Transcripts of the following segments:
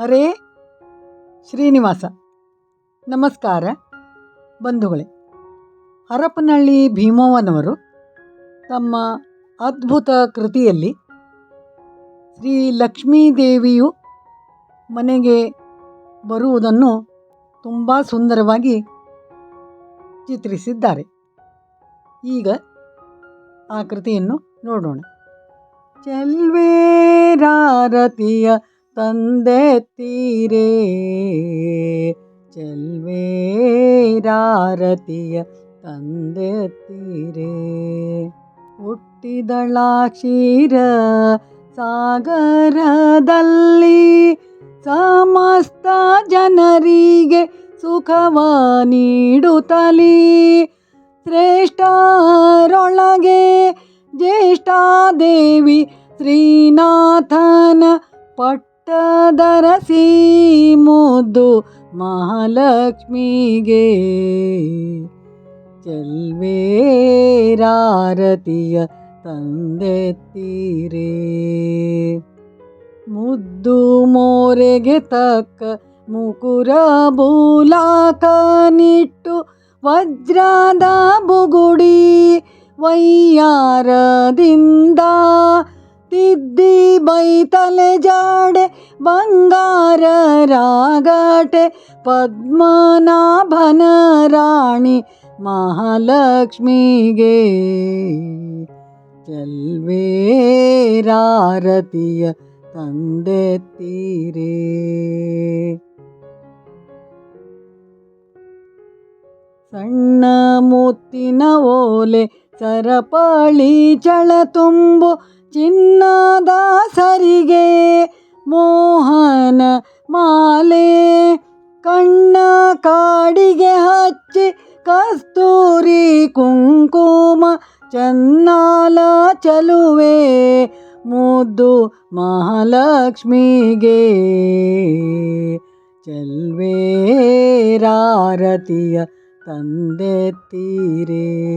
ಹರೇ ಶ್ರೀನಿವಾಸ. ನಮಸ್ಕಾರ ಬಂಧುಗಳೇ. ಹರಪನಹಳ್ಳಿ ಭೀಮವ್ವನವರು ತಮ್ಮ ಅದ್ಭುತ ಕೃತಿಯಲ್ಲಿ ಶ್ರೀ ಲಕ್ಷ್ಮೀದೇವಿಯು ಮನೆಗೆ ಬರುವುದನ್ನು ತುಂಬ ಸುಂದರವಾಗಿ ಚಿತ್ರಿಸಿದ್ದಾರೆ. ಈಗ ಆ ಕೃತಿಯನ್ನು ನೋಡೋಣ. ಚೆಲ್ವೇರಾರತಿಯ ತಂದೆ ತೀರೇ. ಚೆಲ್ವೇರಾರತಿಯ ತಂದೆ ತೀರೇ. ಹುಟ್ಟಿದಳ ಕ್ಷೀರ ಸಾಗರದಲ್ಲಿ ಸಮಸ್ತ ಜನರಿಗೆ ಸುಖವ ನೀಡುತ್ತಲೀ. ಶ್ರೇಷ್ಠರೊಳಗೆ ಜ್ಯೇಷ್ಠ ದೇವಿ ಶ್ರೀನಾಥನ ಪಟ್ಟದರಸಿ ಮುದ್ದು ಮಹಾಲಕ್ಷ್ಮಿಗೆ. ಚೆಲ್ವೇರಾರತಿಯ ತಂದೆತ್ತೀರೇ. ಮುದ್ದು ಮೋರೆಗೆ ತಕ್ಕ ಮುಕುರ ಬೂಲಾಕನಿಟ್ಟು ವಜ್ರದ ಬುಗುಡಿ ವೈಯಾರದಿಂದ ತಿದ್ದಿ ಬೈತಲೆ ಜಾಡೆ ಬಂಗಾರ ರಾಗಟೆ ಪದ್ಮನಾಭನ ರಾಣಿ ಮಹಾಲಕ್ಷ್ಮಿಗೆ ಚೆಲ್ವೇರಾರತಿಯ ತಂದೆ ತೀರೇ ಸಣ್ಣ ಮುತ್ತಿನ ಓಲೆ ಸರಪಳಿ ಚಳ ತುಂಬು ಚಿನ್ನದ ಸರಿಗೆ ಮೋಹನ ಮಾಲೆ, ಕಣ್ಣ ಕಾಡಿಗೆ ಹಚ್ಚಿ ಕಸ್ತೂರಿ ಕುಂಕುಮ ಚನ್ನಾಲ ಚಲುವೆ ಮುದ್ದು ಮಹಾಲಕ್ಷ್ಮಿಗೆ. ಚೆಲ್ವೇರಾರತಿಯ ತಂದೆ ತೀರೇ.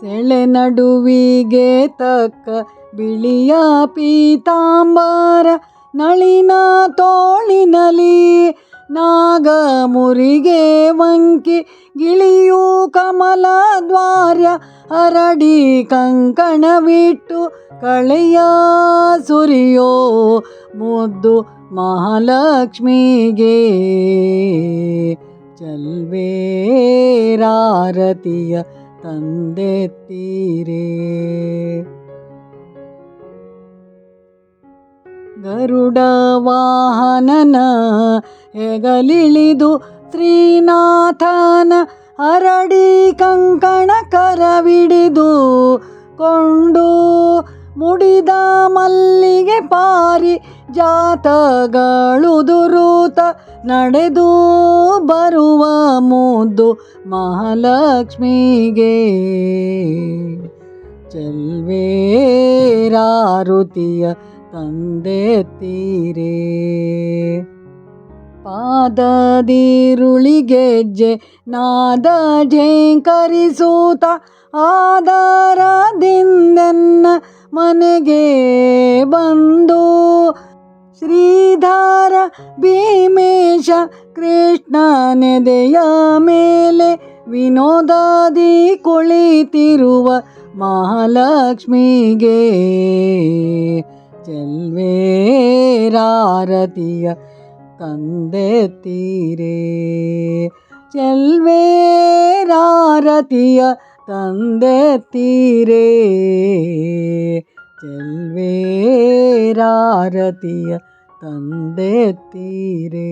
ಸೆಳೆ ನಡುವಿಗೆ ತಕ್ಕ ಬಿಳಿಯ ಪೀತಾಂಬರ ನಳಿನ ತೋಳಿನಲಿ ನಾಗಮುರಿಗೆ ವಂಕಿ ಗಿಳಿಯು ಕಮಲ ದ್ವಾರ್ಯ ಹರಡಿ ಕಂಕಣವಿಟ್ಟು ಕಳೆಯ ಸುರಿಯೋ ಮುದ್ದು ಮಹಾಲಕ್ಷ್ಮಿಗೆ. ಚೆಲ್ವೇರಾರತಿಯ ತಂದೆ ತೀರೇ ಗರುಡ ವಾಹನನ ಹೆಗಲಿಳಿದು ಶ್ರೀನಾಥನ ಹರಡಿ ಕಂಕಣ ಕರವಿಡಿದು ಕೊಂಡು ಮುಡಿದ ಮಲ್ಲಿಗೆ ಪಾರಿ ಜಾತಗಳು ದುರುತ ನಡೆದು ಬರುವ ಮುದ್ದು ಮಹಾಲಕ್ಷ್ಮಿಗೆ. ತೀರೇ ಪಾದದಿರುಳಿಗೆಜ್ಜೆ ನಾದ ಜೇಂಕರಿಸೂತ ಆಧಾರದಿಂದೆನ್ನ ಮನೆಗೆ ಬಂದು ಶ್ರೀಧಾರ ಭೀಮೇಶ ಕೃಷ್ಣನೆದೆಯ ಮೇಲೆ ವಿನೋದಾದಿ ಕುಳಿತಿರುವ ಮಹಾಲಕ್ಷ್ಮಿಗೆ ಚೆಲ್ವೇರಾರತಿಯ ತಂದೆ ತೀರೇ. ಚೆಲ್ವೇರಾರತಿಯ ತಂದೆ ചെൽവേരാരതിയ തന്തെത്തീരേ